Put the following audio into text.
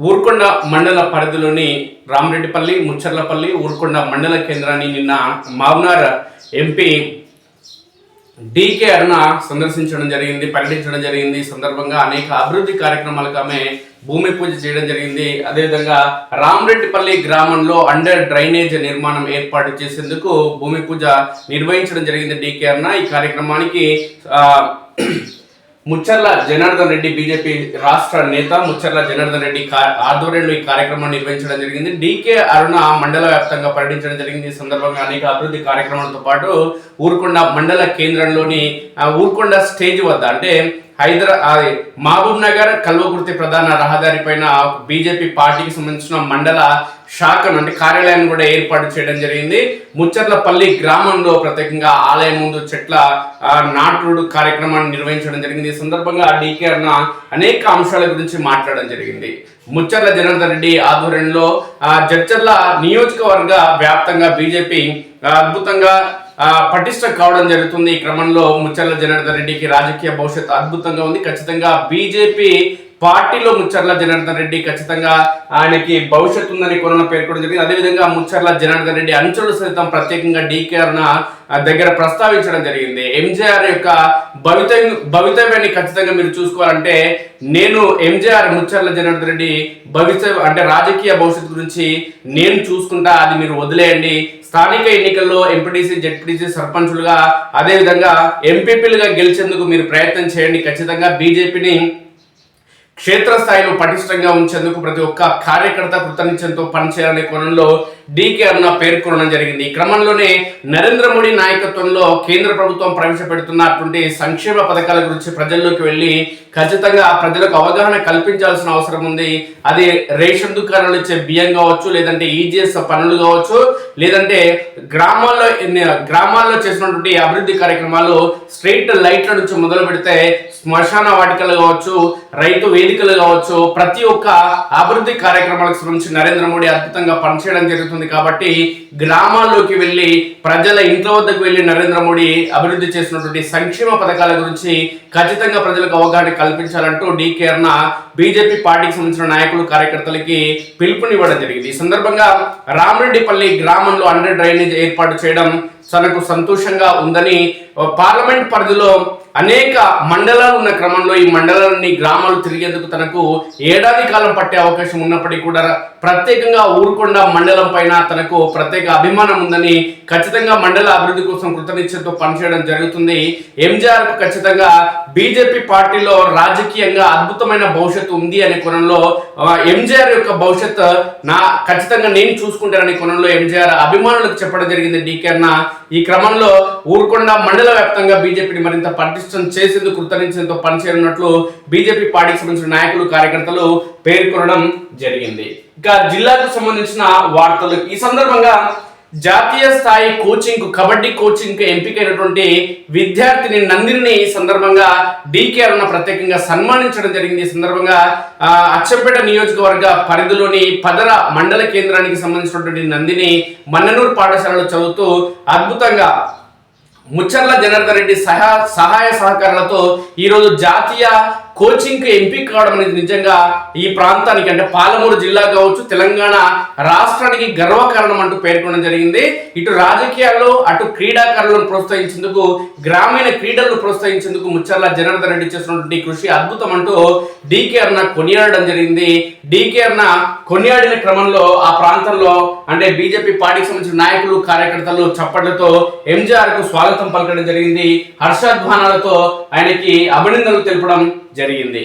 ఊర్కొండ మండల పరిధిలోని రామరెడ్డిపల్లి ముచ్చర్లపల్లి ఊర్కొండ మండల కేంద్రాన్ని నిన్న మామ్నార్ ఎంపీ డీకే అరుణ సందర్శించడం జరిగింది పర్యటించడం జరిగింది. సందర్భంగా అనేక అభివృద్ధి కార్యక్రమాలకు ఆమె భూమి పూజ చేయడం జరిగింది. అదేవిధంగా రామరెడ్డిపల్లి గ్రామంలో అండర్ డ్రైనేజ్ నిర్మాణం ఏర్పాటు చేసేందుకు భూమి పూజ నిర్వహించడం జరిగింది డీకే అరుణ. ఈ కార్యక్రమానికి ముచ్చర్ల జనార్దన్ రెడ్డి బీజేపీ రాష్ట్ర నేత ముచ్చర్ల జనార్దన్ రెడ్డి ఆధ్వర్యంలో ఈ కార్యక్రమాన్ని నిర్వహించడం జరిగింది. డీకే అరుణ మండల వ్యాప్తంగా పర్యటించడం జరిగింది. ఈ సందర్భంగా అనేక అభివృద్ధి కార్యక్రమాలతో పాటు ఊరుకొండ మండల కేంద్రంలోని ఊరుకొండ స్టేజ్ వద్ద అంటే హైదరా మహబూబ్ నగర్ కల్వకుర్తి ప్రధాన రహదారి పైన బీజేపీ పార్టీకి సంబంధించిన మండల శాఖను అంటే కార్యాలయాన్ని కూడా ఏర్పాటు చేయడం జరిగింది. ముచ్చర్లపల్లి గ్రామంలో ప్రత్యేకంగా ఆలయం ముందు చెట్ల నాటుడు కార్యక్రమాన్ని నిర్వహించడం జరిగింది. ఈ సందర్భంగా డీకే అన్న అనేక అంశాల గురించి మాట్లాడడం జరిగింది. ముచ్చర్ల జనార్దన్ రెడ్డి ఆధ్వర్యంలో జడ్చర్ల నియోజకవర్గ వ్యాప్తంగా బీజేపీ అద్భుతంగా పటిష్ట పటిష్టం కావడం జరుగుతుంది. ఈ క్రమంలో ముచ్చర్ల జనార్దన్ రెడ్డికి రాజకీయ భవిష్యత్ అద్భుతంగా ఉంది. ఖచ్చితంగా బీజేపీ పార్టీలో ముచ్చర్ల జనార్దన్ రెడ్డి ఖచ్చితంగా ఆయనకి భవిష్యత్తు ఉందని కొనలో పేర్కొనడం జరిగింది. అదేవిధంగా ముచ్చర్ల జనార్దన్ రెడ్డి అంచులు సైతం ప్రత్యేకంగా డీకేఆర్ దగ్గర ప్రస్తావించడం జరిగింది. ఎంజీఆర్ యొక్క భవిత భవితవ్యాన్ని ఖచ్చితంగా మీరు చూసుకోవాలంటే నేను ఎంజీఆర్ ముచ్చర్ల జనార్దన్ రెడ్డి భవిష్య అంటే రాజకీయ భవిష్యత్తు గురించి నేను చూసుకుంటా అది మీరు వదిలేయండి. స్థానిక ఎన్నికల్లో ఎంపీటీసీ జెడ్పీటీసీ సర్పంచులుగా అదేవిధంగా ఎంపీపీలుగా గెలిచేందుకు మీరు ప్రయత్నం చేయండి. ఖచ్చితంగా బీజేపీని క్షేత్రస్థాయిలో పటిష్టంగా ఉంచేందుకు ప్రతి ఒక్క కార్యకర్త కృతనిశ్చయంతో పనిచేయాలనే కోణంలో డీకే అరుణ పేర్కొనడం జరిగింది. ఈ క్రమంలోనే నరేంద్ర మోడీ నాయకత్వంలో కేంద్ర ప్రభుత్వం ప్రవేశపెడుతున్నటువంటి సంక్షేమ పథకాల గురించి ప్రజల్లోకి వెళ్ళి ఖచ్చితంగా ప్రజలకు అవగాహన కల్పించాల్సిన అవసరం ఉంది. అది రేషన్ దుకాణాలు ఇచ్చే బియ్యం కావచ్చు లేదంటే ఈజీఎస్ పనులు కావచ్చు లేదంటే గ్రామాల్లో గ్రామాల్లో చేసినటువంటి అభివృద్ధి కార్యక్రమాలు స్ట్రీట్ లైట్ల నుంచి మొదలు పెడితే శ్మశాన వాటికలు కావచ్చు రైతు వేదికలు కావచ్చు ప్రతి ఒక్క అభివృద్ధి కార్యక్రమాలకు సంబంధించి నరేంద్ర మోడీ అద్భుతంగా పనిచేయడం జరుగుతుంది. కాబట్టి గ్రామాల్లోకి వెళ్ళి ప్రజల ఇంట్లో వద్దకు వెళ్ళి నరేంద్ర మోడీ అభివృద్ధి చేసినటువంటి సంక్షేమ పథకాల గురించి ఖచ్చితంగా ప్రజలకు అవగాహన కల్పించాలంటూ డీకే అన్న బీజేపీ పార్టీకి సంబంధించిన నాయకులు కార్యకర్తలకి పిలుపునివ్వడం జరిగింది. ఈ సందర్భంగా రామరెడ్డిపల్లి గ్రామంలో అండర్ డ్రైనేజ్ ఏర్పాటు చేయడం తనకు సంతోషంగా ఉందని పార్లమెంట్ పరిధిలో అనేక మండలాలు ఉన్న క్రమంలో ఈ మండలాన్ని గ్రామాలు తిరిగేందుకు తనకు ఏడాది కాలం పట్టే అవకాశం ఉన్నప్పటికీ కూడా ప్రత్యేకంగా ఊరుకొండ మండలం పైన తనకు ప్రత్యేక అభిమానం ఉందని ఖచ్చితంగా మండల అభివృద్ధి కోసం కృతనిశ్చయంతో పనిచేయడం జరుగుతుంది. ఎంజీఆర్కు ఖచ్చితంగా బీజేపీ పార్టీలో రాజకీయంగా అద్భుతమైన భవిష్యత్తు ఉంది అనే కోణంలో ఎంజీఆర్ యొక్క భవిష్యత్తు నా ఖచ్చితంగా నేను చూసుకుంటాననే కోణంలో ఎంజీఆర్ అభిమానులకు చెప్పడం జరిగింది. డీకే అన్న ఈ క్రమంలో ఊరుకొండ మండల వ్యాప్తంగా బీజేపీని మరింత పటిష్టం చేసేందుకు కృతనిశ్చయంతో పనిచేయనున్నట్లు బీజేపీ పార్టీకి సంబంధించిన నాయకులు కార్యకర్తలు పేర్కొనడం జరిగింది. ఇక జిల్లాకు సంబంధించిన వార్తలు ఈ సందర్భంగా జాతీయ స్థాయి కోచింగ్ కబడ్డీ కోచింగ్ ఎంపికైనటువంటి విద్యార్థిని నందిని ఈ సందర్భంగా డీకే అరుణ ప్రత్యేకంగా సన్మానించడం జరిగింది. ఈ సందర్భంగా అచ్చంపేట నియోజకవర్గ పరిధిలోని పదర మండల కేంద్రానికి సంబంధించినటువంటి నందిని మన్ననూరు పాఠశాలలో చదువుతూ అద్భుతంగా ముచ్చర్ల జనార్దన్ రెడ్డి సహా సహాయ సహకారాలతో ఈరోజు జాతీయ కోచింగ్కి ఎంపిక కావడం అనేది నిజంగా ఈ ప్రాంతానికి అంటే పాలమూరు జిల్లా కావచ్చు తెలంగాణ రాష్ట్రానికి గర్వకారణం అంటూ పేర్కొనడం జరిగింది. ఇటు రాజకీయాల్లో అటు క్రీడాకారులను ప్రోత్సహించేందుకు గ్రామీణ క్రీడలను ప్రోత్సహించేందుకు ముచ్చర్ల జనార్దన్ రెడ్డి చేసినటువంటి కృషి అద్భుతం అంటూ డీకే అన్న కొనియాడడం జరిగింది. డీకే అన్న కొనియాడిన క్రమంలో ఆ ప్రాంతంలో అంటే బీజేపీ పార్టీకి సంబంధించిన నాయకులు కార్యకర్తలు చప్పట్లతో ఎంజీఆర్కు స్వాగతం పలకడం జరిగింది. హర్షధ్వానాలతో ఆయనకి అభినందనలు తెలపడం జరిగింది.